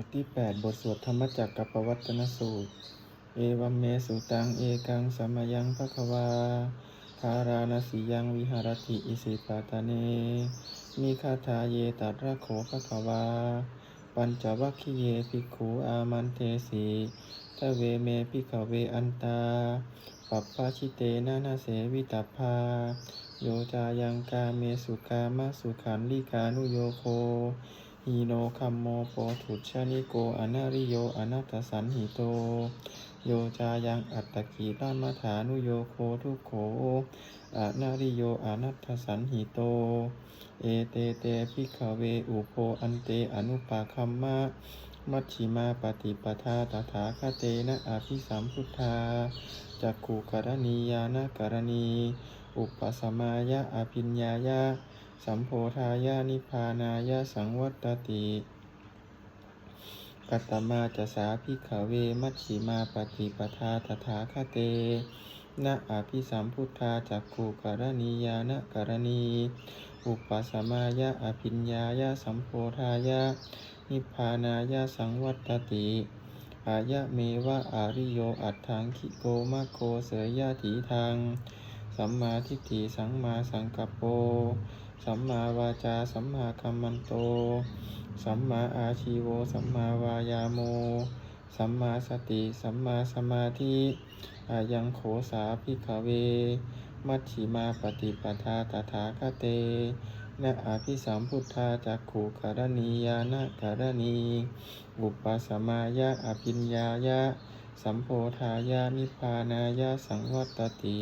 บทที่ 8 บทสวดธรรมจักรกับปวัตนสูตร เอวัมเมสุตัง เอกังสมยังภควาคาราณสียังวิหารติอิสิปาตาเน มีคาถาเยตัดระโขภควา ปัญจวัคคีเยภิกขุอามันเทสีทเวเมภิกขเวอันตา ปัปปาชิเตนานาเสวิตาภา โยจายังกาเมสุกามะสุขันลิกานุโยโค ฮีโนคัมโมโปถุชานิโกอนาริโยอนัตสันหิโต โยจายังอัตตกีรามฐานุโยโคทุโขอนาริโยอนัตสันหิโต เอเตเตพิกขเวอุโพอันเตอนุปาคัมมะมัชชิมาปฏิปทาตถาคเตนะอภิสัมพุทธาจักขุกรณียานะกรณี อุปสมายะอภิญญายะ สัมโพธายานิพานายะสังวัตติกัตมาจะสาพิขเวมัชชิมาปฏิปทาตถาคเตนะอภิสัมพุทธาจักขุกรณียานกรณี อุปสมายะอภิญญายะสัมโพธายะนิพพานายะสังวัตติอายะเมวะอาริโยอัตถังคิโกมะโคเสยยะถีทาง สัมมาทิฏฐิสัมมาสังกัปโป สัมมาวาจา สัมมาคัมมันโต สัมมาอาชีโว สัมมาวายาโม สัมมาสติ สัมมาสมาธิอายังโขสาภิกเว มัชชิมาปฏิปทาตถาคเตนะอาภิสัมพุทธาจักขุกรณียานะกรณีอุปสมายะอภิญญายะ สัมโพธายานิพพานายะสังวัตติ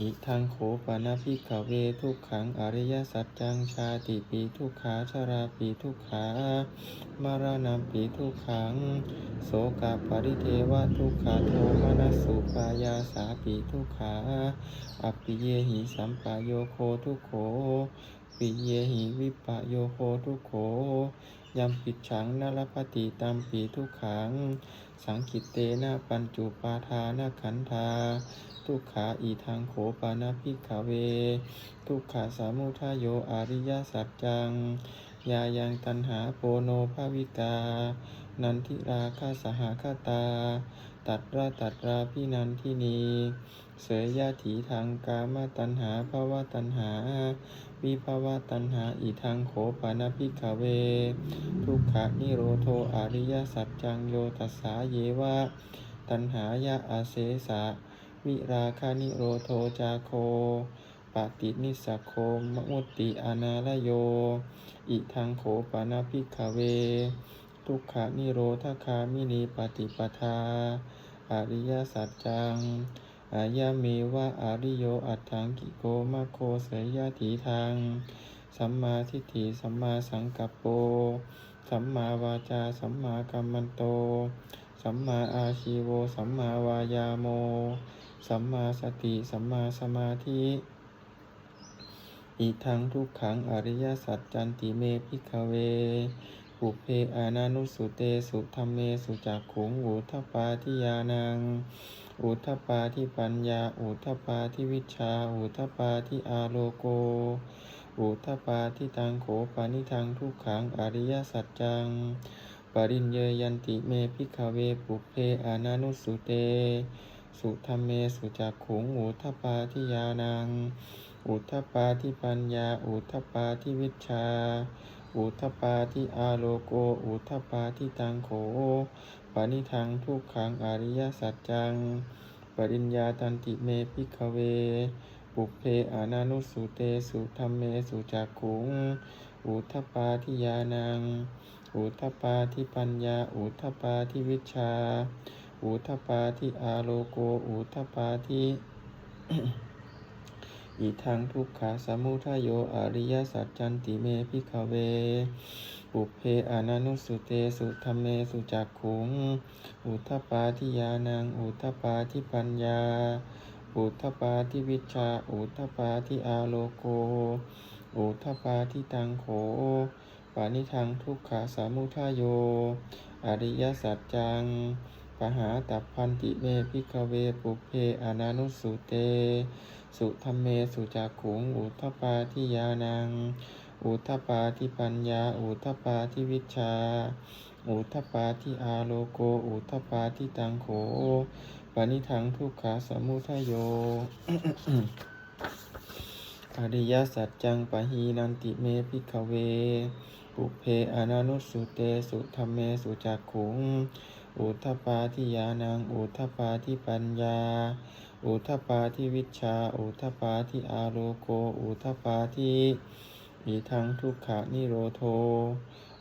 อิทังโขปนาภิกเวทุกขังอริยสัจจังชาติปีทุกขาชราปีทุกขามารณะปีทุกขัง โสกปริเทวทุกขาโทมนัสสุปายาสาปีทุกขาอปิเยหิสัมปายโยโคทุกโขปิเยหิวิปโยโคทุกโขยัมปิดฉังนรปฏิตัมปีทุกขัง สังคิตเตนะปัญจุปาทานะขันธา ทุกขาอีทางโขปานาภิกขเว ทุกขาสามุทายโยอริยสัจจัง ยายังตันหาโปโนภาวิตา นันทิราคาสหคตา ตัดราตัดราพินันทินีเสยยะถีทางกามตันหาภาวะตันหา วิภาวะตันหาอีทางโขปานาภิกขเว ทุกขานิโรโทอริยสัจจังโยตัสสาเยวะ ตันหายะอาเสสะ วิราคานิโรโทจาโค ปฏินิสโคมมุตติอนาลโย อิทังโขปานาภิกขเว ทุกขานิโรธคามินีปฏิปทา อริยสัจจัง อายะเมวะอาริโยอัตถังกิโกมะโคเสยยะถีทาง สัมมาทิฏฐิสัมมาสังกัปโป สัมมาวาจาสัมมากัมมันโต สัมมาอาชีโว สัมมาวายาโม สัมมาสติสัมมาสมาธิ อีทังทุกขังอริยสัจจันติเมพิกเว ปุเพอานานุสุเตสุธรรมเมสุจักขุงอุทปปาทิยานัง อุทปปาทิปัญญา อุทปปาทิวิชา อุทปปาทิอาโลโก อุทปปาทิตังโขปานิทังทุกขังอริยสัจจังปริญเยยันติเมพิกเวปุเพอานานุสุเต สุธรรมเมสุจักขุงอุทปาทิยานัง อุทปาทิปัญญา อุทปาทิวิชา อุทปาทิอาโลโก อุทปาทิตังโขปานิทังทุกขังอริยสัจจัง ปริญญาตันติเมพิกเว ปุเพอานานุสุเตสุธรรมเมสุจักขุง อุทปาทิยานัง อุทปาทิปัญญา อุทปาทิวิชา อุทปาทิอาโลโกอุทปาทิอิทังทุกขาสมุทโยอริยสัจจันติเมพิกขเว ปุเพอานานุสุเตสุธรรมเมสุจักขุง อุทปาทิยานัง อุทปาทิปัญญา อุทปาทิวิชา อุทปาทิอาโลโก อุทปาทิตังโขปานิทังทุกขาสามุทโย อริยสัจจัง หาตัพพันติเมพิกเวปุเพอนานุสุเต สุธรรมเมสุจักขุง อุทปาทิยานัง อุทปาทิปัญญา อุทปาทิวิชา อุทปาทิอาโลโก อุทปาทิตังโขปณิทังทุกขาสมุทโยอริยสัจจังปะหีนันติเมพิกเวปุเพอนานุสสุเต สุธรรมเมสุจักขุง อุทปาทิยานัง อุทปาทิปัญญา อุทปาทิวิชา อุทปาทิอาโลโก อุทปาทิอิทังทุกขานิโรโท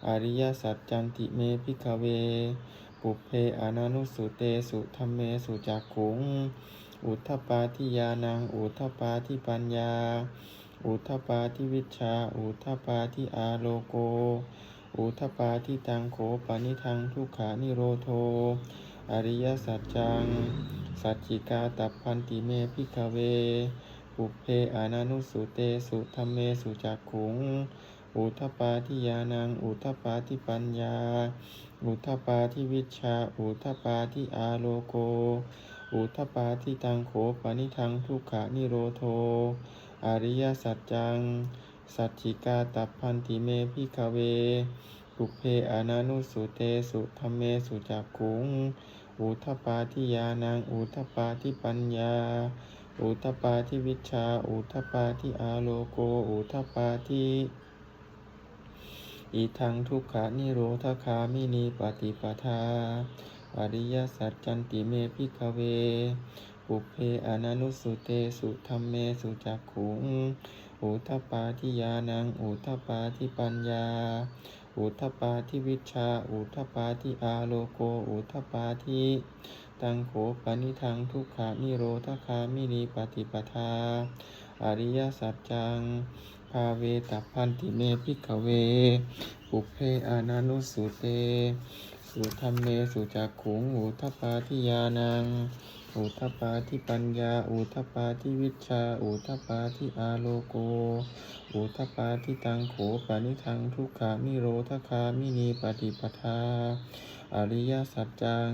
อริยสัจจันติเมพิกเว ปุเพอนานุสสุเตสุธรรมเมสุจักขุง อุทปาทิยานัง อุทปาทิปัญญา อุทปาทิวิชา อุทปาทิอาโลโก อุทปาทิตังโขปานิทังทุกขานิโรโท อริยสัจจัง สัจจิกาตัพพันติเมพิกเว ปุเพอานานุสุเตสุธรรมเมสุจักขุง อุทปาทิยานัง อุทปาทิปัญญา อุทปาทิวิชา อุทปาทิอาโลโก อุทปาทิตังโขปานิทังทุกขานิโรโท อริยสัจจัง สัจจิกาตัพพันติเมพิกเวปุเพอนานุสุเตสุธรรมเมสุจักขุง อุทปาทิยานังอุทปาทิปัญญา อุทปาทิวิชา อุทปาทิอาโลโก อุทปาทิอิทังทุกขานิโรธคามินีปฏิปทา อริยสัจจันติเมพิกเวปุเพอนานุสุเตสุธรรมเมสุจักขุง อุทปาทิยานัง อุทปาทิปัญญา อุทปาทิวิชา อุทปาทิอาโลโก อุทปาทิตังโขปนิทังทุกขานิโรธคามินีปฏิปทา อริยสัจจัง ภาเวตัพันติเมพิกเว ปุเพอานานุสุเต สุธรรมเมสุจักขุงอุทปาทิยานัง อุทปาทิปัญญา อุทปาทิวิชา อุทปาทิอาโลโก อุทปาทิตังโขปานิทังทุกขามิโรธคามินีปฏิปทา อริยสัจจัง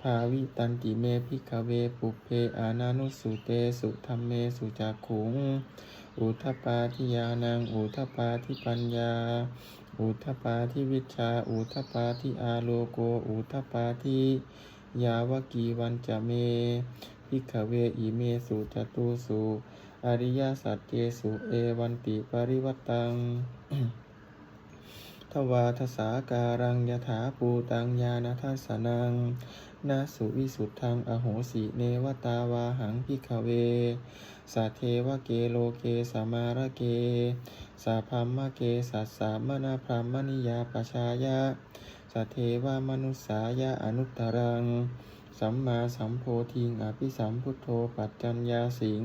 ภาวิตันติเมพิกเวปุเพอานานุสุเตสุธรรมเมสุจักขุง อุทปาทิยานัง อุทปาทิปัญญา อุทปาทิวิชา อุทปาทิอาโลโก อุทปาทิ ยาวกีวันจะเมพิกเวอิเมสุจตุสุอริยสัจเจสุเอวันติปริวัตังทวาทสาการังยถาปูตังญาณทัสสนังนาสุวิสุทธังอโหสิเนวตาวาหังพิกเวสัเทวเกโลเกสมารเกสาพัมมะเกสัสสามนาพรามนิยาปชายะ สัทเทวามนุสสายะอนุตรัง สัมมาสัมโพธิงอภิสัมพุทโธปัจจัญญาสิง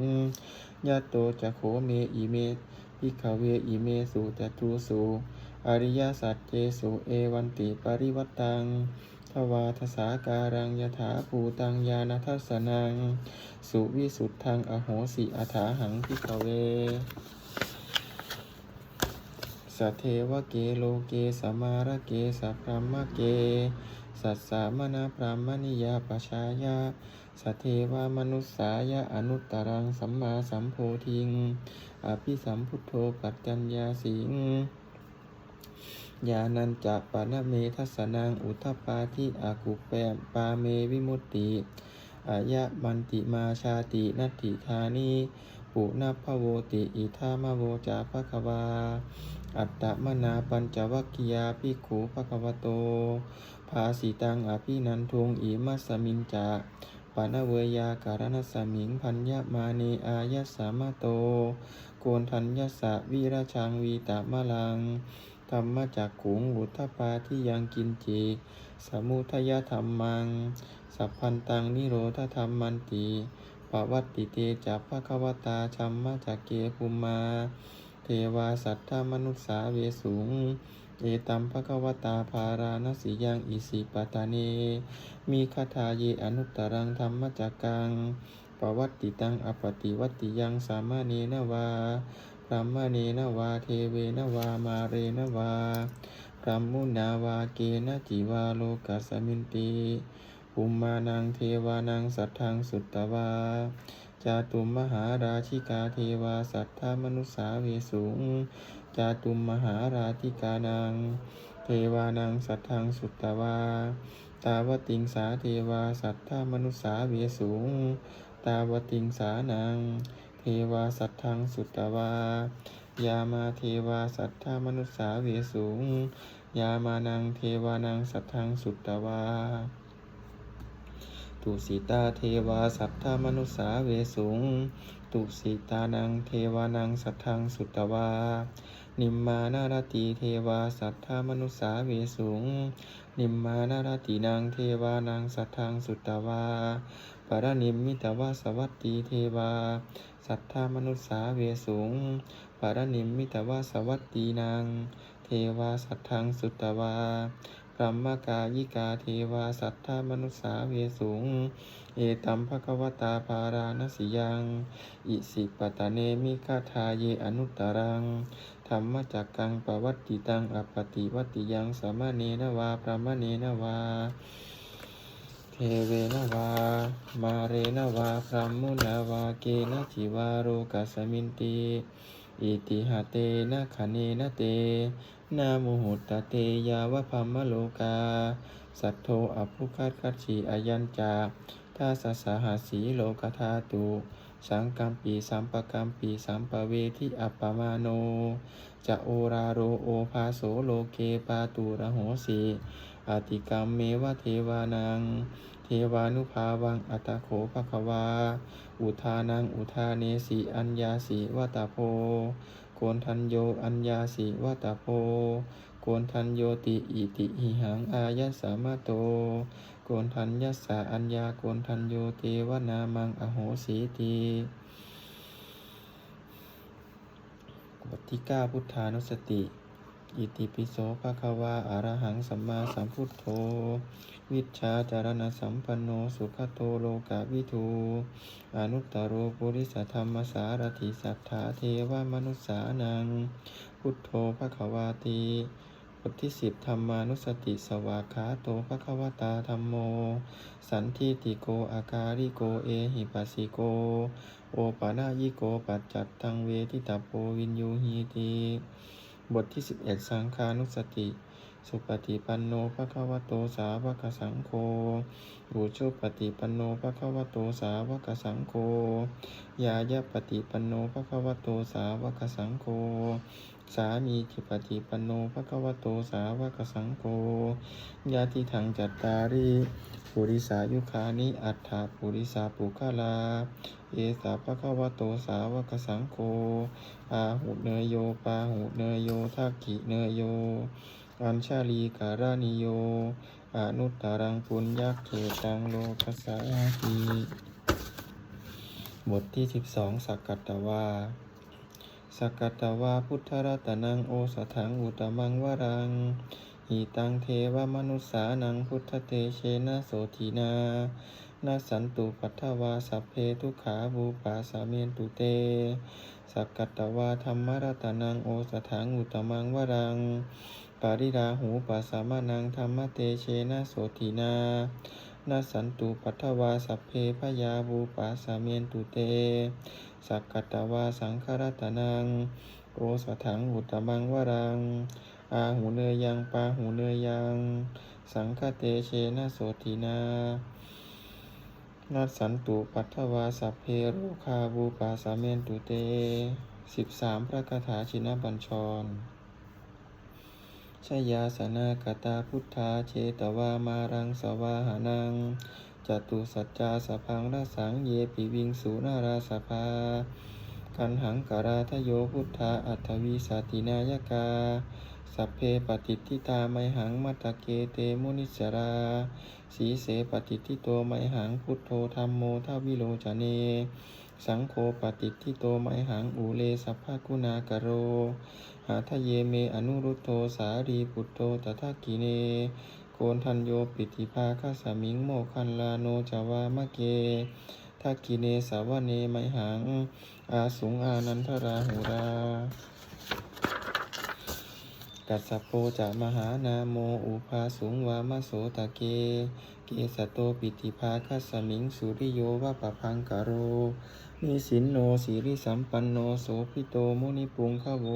ยะโตจะโขเมอิเมพิกเวอิเมสุจตุสุอริยสัจเจสุเอวันติปริวัตังทวาทสาการังยถาภูตังญาณทัสสนัง สุวิสุทธังอโหสิอัฐาหังพิกเว สเทวเกโลเกสมาระเกสัพพมเก สัสสามนาพรามณิยาปชายาสเทวามนุสสายะอนุตตรังสัมมาสัมโพธิง อภิสัมพุทโธปัจจัญญาสิงญาณัญจะปานเมทัสนังอุทปาทิอากุปแปมปาเมวิมุตติอายะมันติมาชาตินัตถิธานีปุณพพโวติอิทามโวจาภควา อัตตมนาปัญจวัคคียาภิกขุภควโต ภาสิตังอภินันทุงอิมัสมินจะปานเวยาการณสมิงพัญญมาเนอายสสามาโต โกนทัญญสะวิราชังวีตามะลังธรรมจักขุงอุทปาที่ยังกินจิสมุทยธรรมัง สัพพันตังนิโรธธรรมันติปวัตติเตจัพพะควตาชัมมะจักเกภูมา เทวาสัทธามนุษสาเวสุงเอตัมภะควตาภาราณสียังอิสิปตาเน มีคาถาเยอนุตรังธรรมจักกังปวัตติตังอปติวัตติยังสามะเนนวาพรหมเนนวาเทเวนวามาเรนวาพรหมุนาวาเกณจิวาโลกัสมินติภูมานังเทวานังสัทธังสุตตวา จาตุมมหาราชิกาเทวาสัทธามนุสาเวสุงจาตุมมหาราธิกานังเทวานังสัทธังสุตตวา ตาวติงสาเทวาสัทธามนุสาเวสุงตาวติงสานังเทวาสัทธังสุตตวายามาเทวาสัทธามนุสาเวสุงยามานังเทวานังสัทธังสุตตวา ตุสิตาเทวาสัทธามนุสาเวสุง ตุสิตานังเทวานังสัทธังสุตตวา นิมมานารติเทวาสัทธามนุสาเวสุง นิมมานารตินางเทวานังสัทธังสุตตวาปรนิมมิตวาสวัตตีเทวา สัทธามนุสาเวสุงปรนิมมิตวาสวัตตีนางเทวาสัทธังสุตตวา พรหมกายิกาเทวาสัทธามนุสาเวสุง เอตัมภควตาภารานสิยัง อิสิปตะเนมิคาทาเยอนุตตรังธรรมจักกังปวัตติตังอปติวัตติยังสามเณนวาพระมเณนวา เทเวนวา มาเรนวาพรหมุนาวาเกนะจิวาโรกัสมินติ อิติหะเตนะคเนนะเต นาโมหุตเตยาวะพัมมะโลกา สัทโทอภุคัตคัจฉีอายัญจาทาสสหาสีโลกธาตุ สังกัมปีสัมปกัมปีสัมปเวทิอัปปมาโน จะโอราโรโอภาโสโลเกปาตูระโหสีอติกรรมเมวะเทวานัง เทวานุภาวังอัตตโขภควา อุทานังอุทาเนสีอัญญาสีวัตโพ โกนทันโยอัญญาสีวัตโพโกนทันโยติอิติหิหังอายัสามะโต โกนทันยัสสะอัญญาโกนทันโยเทวนามังอโหสีตีบทที่เก้าพุทธานุสติ อิติปิโสภะคะวาอะรหังสัมมาสัมพุทโธ วิชาจารณสัมปันโนสุขโตโลกาวิทูอนุตตโรปุริสธรรมสารถิสัทธาเทวมนุสสานัง พุทโธภะควาติบทที่สิบธรรมานุสติสวากขาโตภะควตาธรรมโม สันทิติโกอาการิโกเอหิปัสสิโก โอปานายิโกปัจจัตตังเวทิตาโพวินยูหีติบทที่สิบเอ็ดสังคานุสติ สุปฏิปันโนภะคะวะโตสาวกสังโฆอุชุปฏิปันโนภะคะวะโตสาวกสังโฆ ยายะปฏิปันโนภะคะวะโตสาวกสังโฆ สามีจิปฏิปันโนภะคะวะโตสาวกสังโฆ ญาติทังจัตตาริปุริสายุคานิอัฏฐาปุริสาปุคลา เอสาภะคะวะโตสาวกสังโฆอาหุเนยโยปาหุเนยโยทักขิเนยโย อัญชาลีการานิโย อนุตตรังปุญญเขตังโลกัสสาติบทที่สิบสองสักกัตตวาสักกัตตวาพุทธรัตนังโอสถังอุตมังวรังหิตังเทวมนุสสานังพุทธเตเชนะโสทีนานาสันตุปัทถวาสัพเพทุขาบูปาสาเมนตุเต สักกัตตวาธรรมรัตนังโอสถังอุตมังวรัง ปาริราหูปัสสามานังธรรมเตเชนะโสทีนานาสันตุปัทถวาสัพเพพยาบูปาสาเมนตุเต สักกตวาสังครัตนังโอสถังอุตมังวรัง อาหูเนยยังปาหูเนยยัง สังคเตเชนะโสตินานัสสันตุปัทถวาสัพเพโรคาบูปาสาเมนตุเตสิบสามพระคาถาชินบัญชร ชยาสนากตาพุทธาเชตวามารังสวาหานังจตุสัจจาสพังรสังเยปิวิงสุนาราสภา กันหังกราทโยพุทธาอัตวีสตินายกา สัพเพปฏิทิตาไมหังมัตตเกเตมุนิสรา สีเสปฏิทิโตไมหังพุทโธธรรมโมทวิโลจเน สังโฆปฏิทิโตไมหังอุเลสัพพะกุณากโร หาทะเยเมอนุรุตโตสารีปุตโตตถากิเน โกนทันโยปิติภาคสมิงโมคันลาโนจาวามะเกทักกิเนสาวเนไมหัง อาสุงอานันทราหุรากัสสปโปจะมหานาโมอุภาสุงวามโสตะเก เกสโตปิติภาคัสมิงสุริโยวะปะพังกโร นิสินโนสีริสัมปันโนโสพิโตมุนิปุงขโว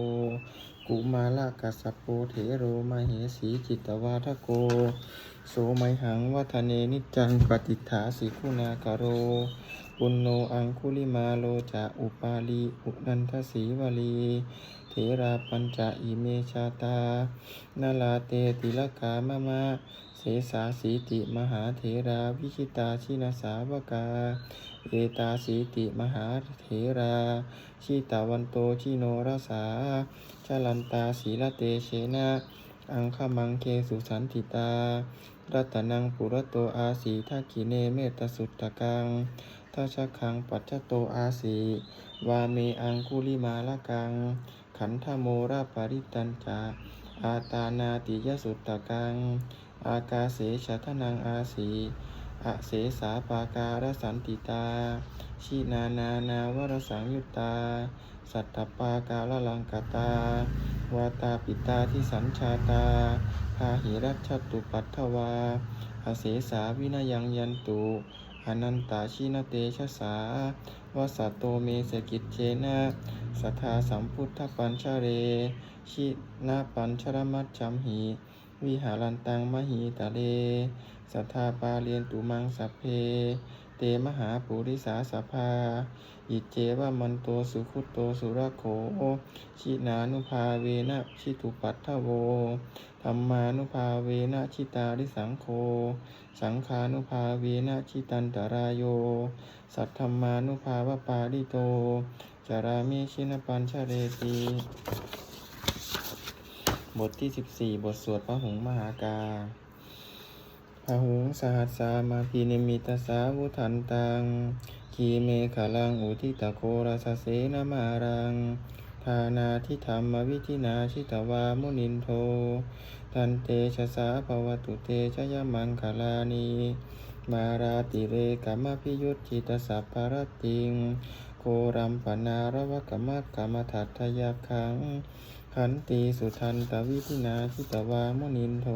กุมาลากัสสปโปเถโรมาเหสีจิตตวาทโก โสไมหังวัฒเนนิจังปฏิฐาสิคุณากโร ปุณโนอังคุลิมาโลจะอุปาลีอุนันทสีวลีเถราปัญจะอิเมชาตา นาลาเตติลกามะมะเสสาสีติมหาเถราวิชิตาชินาสาวกา เอตาสีติมหาเถราชิตาวันโตชิโนรสาชาลันตาศีลเตเชนะอังคมังเคสุสันติตา รัตนังปุรโตอาสีทักิเนเมตสุตตะกังทัชคังปัจจโตอาสีวาเมอังคุลิมาละกัง ขันธโมราปริตันจาอาตานาติยสุตตะกัง อากาเสชทนังอาสี อเสสาปาการสันติตา ชินานานาวรสังยุตตา สัตตปาการลังกตา วาตาปิตาที่สัญชาตา พาหิรัชตุปัทถวาอาเสสาวินายังยันตุอนันตาชินเตชะสาวสัตโตเมสกิจเจนะสัทธาสัมพุทธปัญชเร ชินาปัญชรมัจจัมหิ วิหารันตังมหิตาเล สัทธาปาเรียนตุมังสัพเพ เตมหาปุริสาสภา อิเจวะมันโตสุขุตโตสุรโข ชินานุภาเวนะชิตุปัตถโว ธรรมานุภาเวนะชิตาริสังโฆสังขานุภาเวนะชิตันตรายโย สัทธรรมานุภาวปาริโต จารามิชินปัญชเรติ บทที่ 14 บทสวดพระหงมหากาพระหงส์สหัสสามาพีนิมิตสาวุทันตัง คีเมขลังอุทิตโคราสเสนามารังทานาทิธรรมวิธินาชิตวามุนินโท ทันเตชะสาภวตุเตชยมังคลานี มาราติเรกัมพิยุตจิตสัพพารติง โครัมปนารวกรรมกรรมถัตถยาคัง ขันตีสุทันตวิธินาชิตวามุนินโท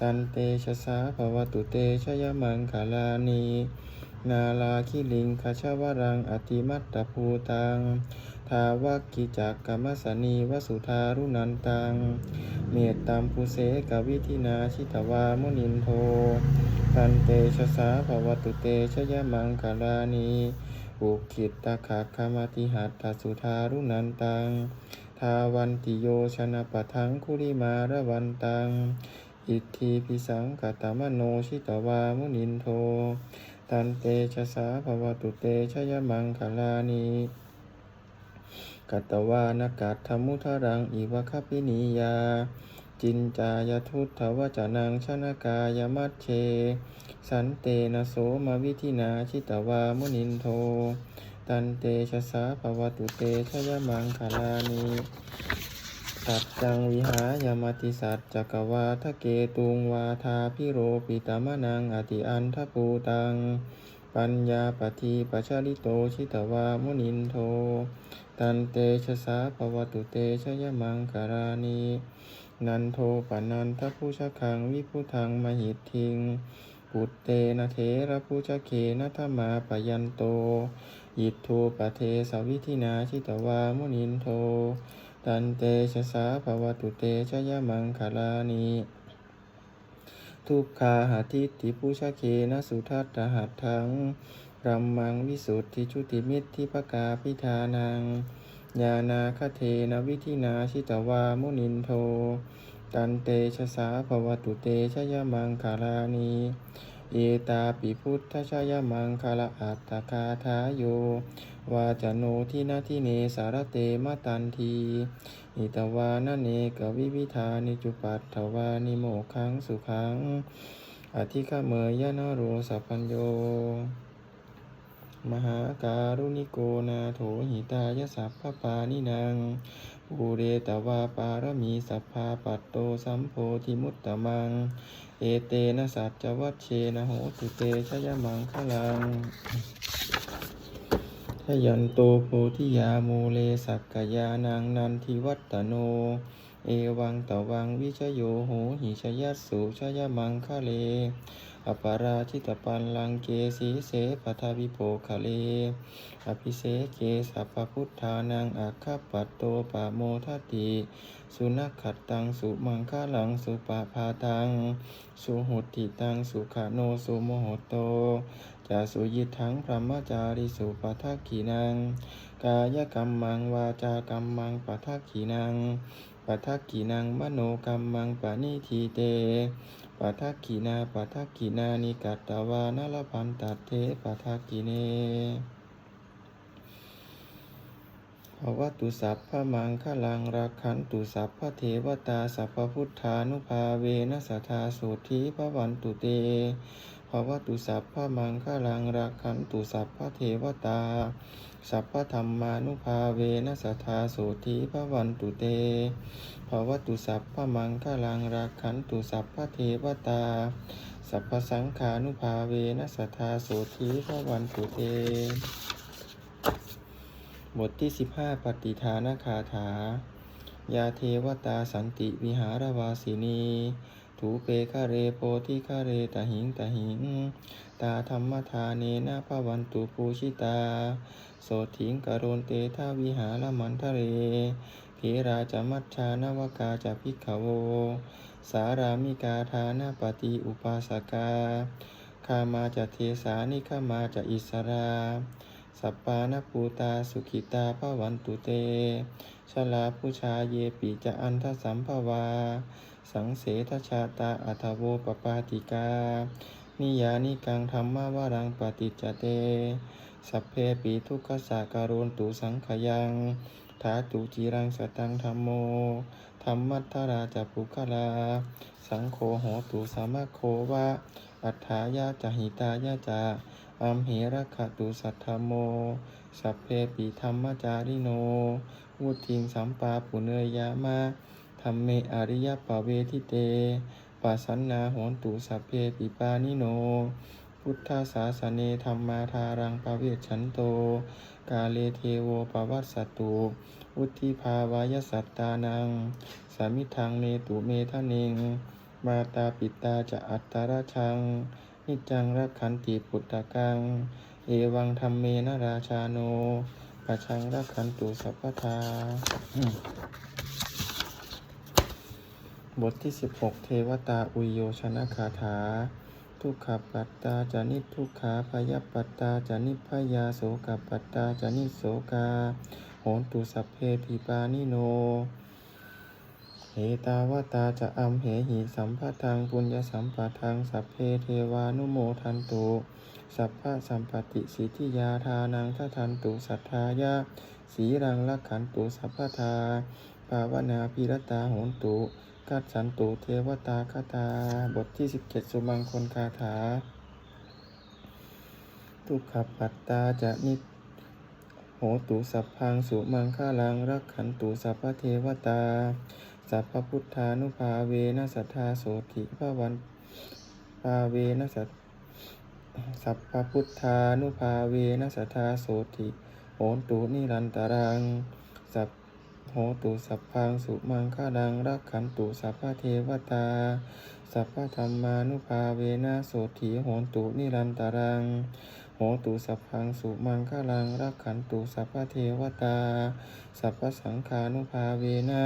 ตันเตชะสาภวตุเตชยมังคลานีนาลาคิลิงคชวรังอติมัตตภูตัง ทาวักกิจักกรรมสนีวสุธารุนันตัง เมตตัมปุเสกวิธินาชิตวามุนินโท ตันเตชะสาภวตุเตชยมังคลานีอุคิตตะขะคามติหัตถสุธารุนันตัง ทาวันติโยชนะปะทังคุริมาระวันตัง อิทธิพิสังกตมโนชิตวามุนินโท ตันเตชะสาภวตุเตชยมังคลานีกัตตวานกัตถมุทรังอิวะคปินิยา จินจายทุตถวจนังชนกายมัชเช สันเตนะโสมาวิธินาชิตวามุนินโท ตันเตชะสาภวตุเตชยมังคลานีตัดจังวิหายามติสัจจักวาทะเกตุงวาทาพิโรปิตามนังอติอันทปูตัง ปัญญาปฏิปัชริโตชิตวามุนินโท ตันเตชะสาภวตุเตชยมังคารานีนันโทปนันทพุชะคังวิพุทังมหิทธิง ปุตเตนะเทระพุชะเคนะธมาปยันโต ยิทโทปะเทสวิธินาชิตวามุนินโท ตันเตชะสาภวตุเตชยมังคารานีทุกขาหาทิฏฐิปุชะเคนะสุทัตตหัตถังรัมมังวิสุทธิชุติมิตรทิปกาพิธานัง ญาณาคเทนวิธินาชิตวามุนินโท ตันเตชะสาภวตุเตชยมังคารานี เอตาปิพุทธชยมังคลาอัตตคาทาโยวาจโนทินาทิเนสารเตมตันทีอิตวานเนกวิวิธานิจุปัตถวานิโมขังสุขังอธิขเมยยะนโรสัพพัญโย มหาการุณิโกนาโถหิตายสัพพปานินาง ภูเรตวาปารมีสัพพาปัตโตสัมโพธิมุตตมัง เอเตนะสัจจวัชเชนะโหตุเตชยมังคลังทยันโตโพธิยาโมเลสักกยานังนันทิวัตตโน เอวังตวังวิชโยโหหิชยัสสุชยมังคะเล อปาราชิตปันลังเกสีเสปทาวิโภคะเล อภิเสเกสัพพุทธานังอาคาปัตโตปะโมทติ สุนัขขัดตังสุมังคลังสุปาพาตัง สุหุติตังสุขโนสุโมโหโตจาสุยิทังพรหมจาริสุปทักขีนัง กายกรรมังวาจากรรมังปทักขีนังปทักขีนังมโนกรรมังปณิทีเต ปัทักขีนาปัทักขีนานิกัตตวานลพันตัดเทปัทักขีเนภวตุสัพพะมังคลังรักขันตุสัพพะเทวตาสัพพพุทธานุภาเวนัสทาสุธีพระวันตุเต ภวตุสัพพะมังคลังรักขันตุสัพพะเทวตา สัพพะธรรมานุภาเวนัสทาโสธีพระวันตุเตภวตุสัพพะมังคลังรักขันตุสัพพะเทวตา สัพพะสังขานุภาเวนัสทาโสธีพระวันตุเต บทที่15ปฏิทานคาถา ยาเทวตาสันติวิหารวาสินี ถูเปคะเรโพธิคะเรตหิงตหิง ตาธรรมทาเนนะภวันตุปูชิตา โสถิงกโรนเตทาวิหารมันทะเรเพราจมัชชานวกาจะพิกขโว สารามิกาทานาปฏิอุปาสกาคามาจะเทสานิขามาจะอิสรา สัปปานปูตาสุขิตาภวันตุเตชลาผู้ชาเยปิจะอันทสัมภวา สังเสทชาตาอัทโวปปาติกา นิยานิกังธรรมวารังปฏิจจเต สัพเพปีทุกขสาการนตุสังขยังถาตุจิรังสตังธรรมโมธรรมัทราจะปุคลา สังโฆโหตุสามะโควะ อัฏฐายาจหิตายาจะอัมเหระขตุสัทธโม สัพเพปิธรรมจาริโนวุทิงสัมปาปุเนยยามะ มเมอริยปเวทิเตปัสสันนาโหนตุสัพเพปิปานิโน พุทธศาสเนธรรมาทารังปเวชฉันโต กาเลเทโวปวัสสตุวุธิภาวายสัตตานัง สามิทังเนตุเมทะเนง มาตาปิตาจะอัตตรชัง นิจังรักขันติปุตตะกัง เอวังธรรมเมนราชาโนปัจชังรักขันตุสัพพทา บทที่ 16 เทวตาอุโยชนะคาถา ทุกขปัตตาจานิทุกขาพยปัตตาจานิพยาโสกปัตตาจานิโสกา โหนตุสัพเพปิปานิโน เหตาวตาจะอัมเหหิสัมภทังปุญญสัมปทังสัพเพเทวานุโมทันตุสัพพะสัมปติสิทธิยาทานังททันตุสัทธายะสีรังลักขันตุสัพพทาภาวนาพิรตาโหนตุ กัจสันตุเทวตาคาตา บทที่17สุมังคลคาถา ทุกขปัตตาจะนิโหตุสัพพังสุมังคาลังรักขันตุสัพพเทวตา สัพพพุทธานุภาเวนัสทธาโสติภวันภาเวนัสสสัพพพุทธานุภาเวนัสทธาโสติโหตุนิรันตรัง สัพ โหตุสัพพังสุมังคาลังรักขันตุสัพพเทวตา สัพพธรรมานุภาเวนะโสถีโหตุนิรันตรัง โหตุสัพพังสุมังคลังรักขันตุสัพพเทวตา สัพพสังขานุภาเวนะ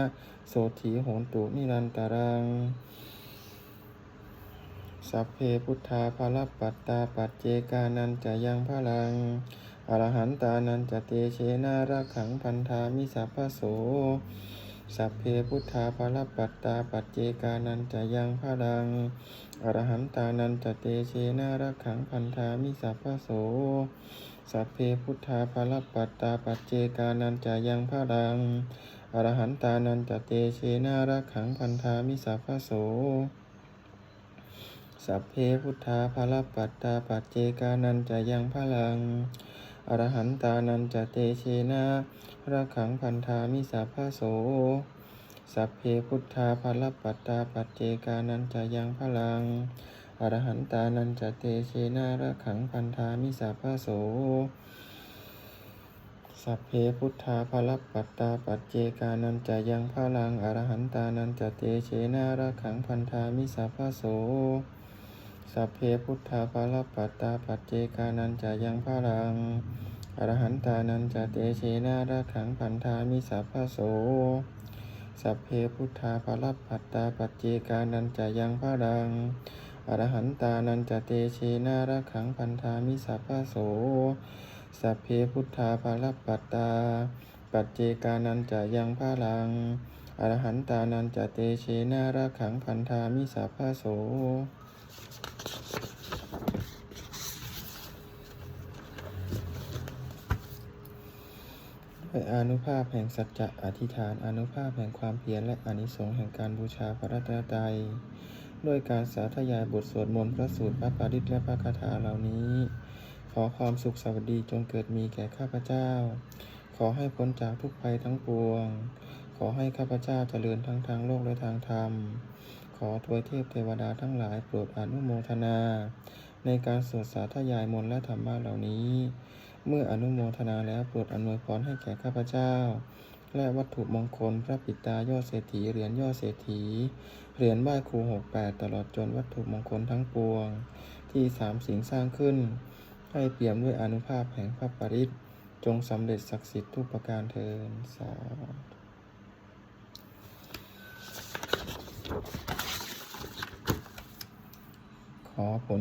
โสถีโหตุนิรันตรังสัพเพพุทธาภลปัตตาปัจเจกานันจะยังพลัง อรหันตานันจเตเชนารักขังพันธามิสัพพโส สัพเพพุทธาภาลปัตตาปัจเจกานันจะยังพลัง อรหันตานันจเตเชนารักขังพันธามิสัพพโส สัพเพพุทธาภาลปัตตาปัจเจกานันจะยังพลัง อรหันตานันจเตเชนารักขังพันธามิสัพพโสสัพเพพุทธาภาลปัตตาปัจเจกานันจะยังพลัง อรหันตานันจเตเชนะรักขังพันธามิสัพพโส สัพเพพุทธาภลปัตตาปัจเจกานันจยังพลัง อรหันตานันจเตเชนะรักขังพันธามิสัพพโส สัพเพพุทธาภลปัตตาปัจเจกานันจยังพลัง อรหันตานันจเตเชนะรักขังพันธามิสัพพโส สัพเพพุทธาภาลปัตตาปัจเจกานันจะยังพลังอรหันตานันจะเตเชนาระขังพันธามิสัพพะโส สัพเพพุทธาภาลปัตตาปัจเจกานันจะยังพลังอรหันตานันจะเตเชนาระขังพันธามิสัพพะโส สัพเพพุทธาภาลปัตตาปัจเจกานันจะยังพลังอรหันตานันจะเตเชนาระขังพันธามิสัพพะโส ด้วยอนุภาพแห่งสัจจะอธิษฐานอนุภาพแห่งความเพียรและอนิสงส์แห่งการบูชาพระรัตนตรัยด้วยการสาธยายบทสวดมนต์พระสูตรพระปาริตและพระคาถาเหล่านี้ ขอความสุขสวัสดีจงเกิดมีแก่ข้าพเจ้า ขอให้พ้นจากทุกภัยทั้งปวง ขอให้ข้าพเจ้าเจริญทั้งทางโลกและทางธรรม ขอทวยเทพเทวดาทั้งหลายโปรดอนุโมทนา ในการสวดสาธยายมนต์และธรรมะเหล่านี้ เมื่ออนุโมทนาแล้วโปรดอำนวยพรให้แก่ข้าพเจ้า และวัตถุมงคลพระปิตายอดเศรษฐีเหรียญยอดเศรษฐีเหรียญไหว้ครูหกแปดตลอดจนวัตถุมงคลทั้งปวง ที่สามสิ่งสร้างขึ้น ให้เปี่ยมด้วยอนุภาพแห่งพระปริตจงสำเร็จศักดิ์สิทธิ์ทุกประการเทินสาธุขอผล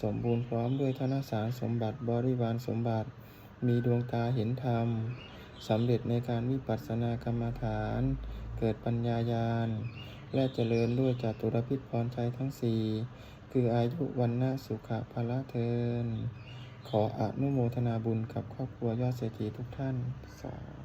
สมบูรณ์พร้อมด้วยธนสารสมบัติบริวารสมบัติ มีดวงตาเห็นธรรมสำเร็จในการวิปัสสนากรรมฐาน เกิดปัญญายาณ และเจริญด้วยจตุรพิษพรชัยทั้งสี่คืออายุวันนะสุขะพละเทิน ขออนุโมทนาบุญกับครอบครัวยอดเศรษฐีทุกท่านสาธุ